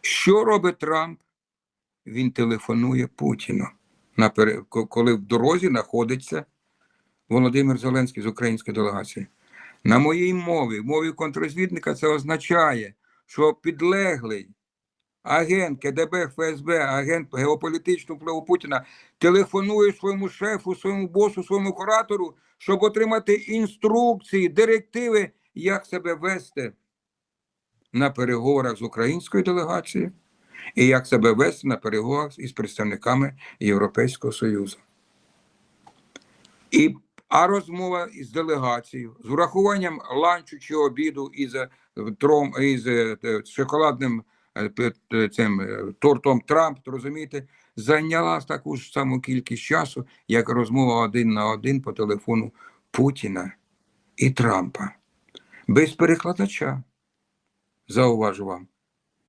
Що робить Трамп? Він телефонує Путіну, коли в дорозі знаходиться Володимир Зеленський з української делегації. На моїй мові, мові контррозвідника, це означає, що підлеглий агент КДБ, ФСБ, агент геополітичного впливу Путіна телефонує своєму шефу, своєму босу, своєму куратору, щоб отримати інструкції, директиви, як себе вести на переговорах з українською делегацією і як себе вести на переговорах із представниками Європейського Союзу. І, а розмова із делегацією з урахуванням ланчу чи обіду із, е, тром, із е, шоколадним е, те, цим тортом Трамп, розумієте, зайняла таку ж саму кількість часу, як розмова один на один по телефону Путіна і Трампа. Без перекладача, зауважу вам.